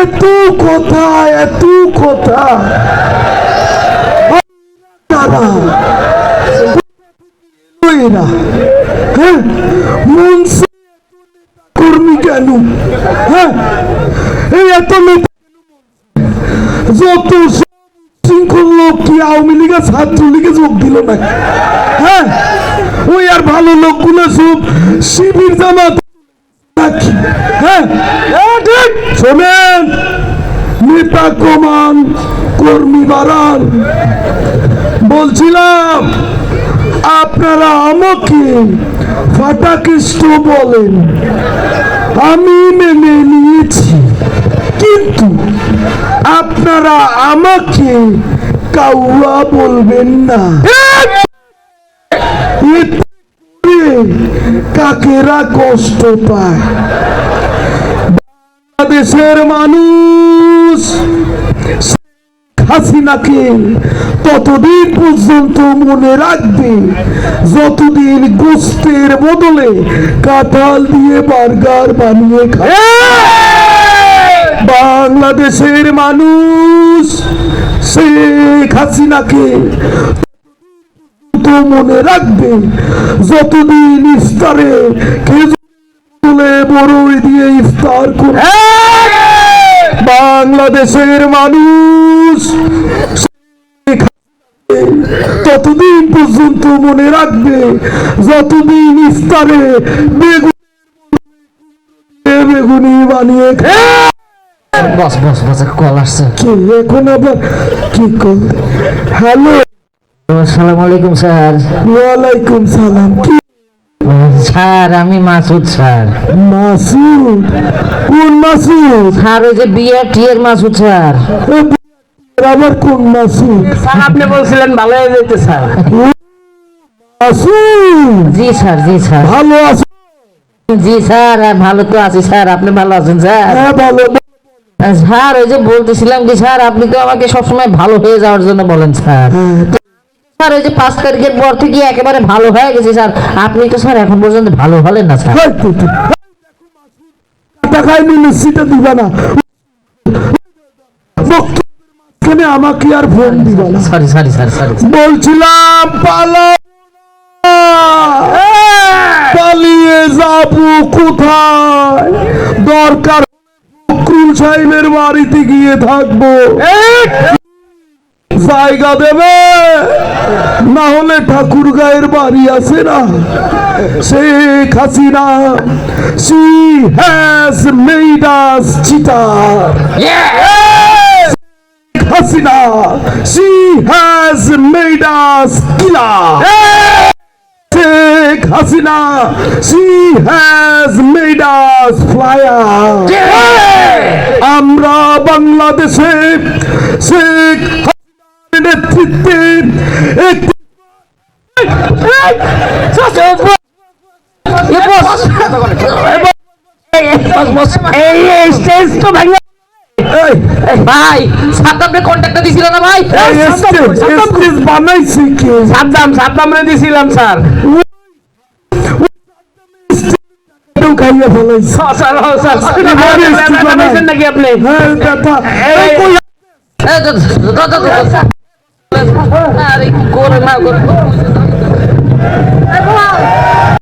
এত কথা এত কথা। হ্যাঁ? কর্মী কেন? হ্যাঁ? এত যত শৃঙ্খল লোক কি আওয়ামী লীগের ছাত্রলীগে যোগ দিল না হ্যাঁ? ওই আর ভালো লোকগুলো সব শিবির জামাত হ্যাঁ? হ্যাঁ, ঠিক। শোনেন। নেতা কমান, কর্মী বাড়ান। বলছিলাম, আপনারা আমাকে ফাটাকৃষ্ট বলেন। আমি মেনে নিয়েছি, কিন্তু আপনারা আমাকে কাউয়া বলবেন না। কাকেরা কষ্ট পায়। বাংলাদেশের মানুষ হাসিনাকে ততদিন পর্যন্ত মনে রাখবে, যতদিন গোস্তের বদলে কাঁঠাল দিয়ে বার্গার বানিয়ে খাবে বাংলাদেশের মানুষ শেখ হাসিনাকে তো মনে রাখবে, যতদিন ইফতারে খেজুর বড়ই দিয়ে ইফতার করে বাংলাদেশের মানুষ ততদিন পর্যন্ত মনে রাখবে যতদিন ইফতারে বেগুন বেগুনি বানিয়ে বস বস বস কল আসছে। কি এখন আবার কি কর হ্যালো। আসসালামু আলাইকুম স্যার। ওয়ালাইকুম সালাম কি স্যার আমি মাসুদ স্যার। মাসুদ? কোন মাসুদ? স্যার ওই যে টিয়ের মাসুদ স্যার। আবার কোন মাসুদ? স্যার আপনি বলছিলেন ভালো হয়ে যেতে স্যার। মাসুদ? জি স্যার জি স্যার। ভালো আছো? জি স্যার ভালো তো আছি স্যার। আপনি ভালো আছেন স্যার? হ্যাঁ ভালো। স্যার ওই যে বলতেছিলাম কি স্যার আপনি তো আমাকে সবসময় ভালো হয়ে যাওয়ার জন্য বলেন স্যার। হ্যাঁ, স্যার ওই যে পাঁচ তারিখের পর থেকে একেবারে ভালো হয়ে গেছে স্যার। আপনি তো স্যার এখন পর্যন্ত ভালো হলেন না স্যার। টাকায় মিনিস্ট্রিটা দিবা না। বক্তব্যের আমাকে আর ফোন দিবা না। সরি সরি স্যার সরি বলছিলাম পালা। পালিয়ে যাব কোথায়? দরকার ফখরুল সাহেবের বাড়িতে গিয়ে থাকব। জায়গা দেবে। না হলে ঠাকুর গায়ের বাড়ি আছে না। Sheikh Hasina, she has made us cheetah Hasina, she has made us কিলা Sheikh Hasina, she has made us flyer. আমরা বাংলাদেশে শেখ নেতৃত্বে ভাই সাদ্দামরে কন্ট্যাক্টটা দিছিল না ভাই বানাইছে কে সাদ্দাম সাদ্দামরে দিছিলাম স্যার খাইয়ে ফেলাইছে স্যার স্যার বানাইছেন নাকি আপনি হ্যাঁ দাদা করে না করে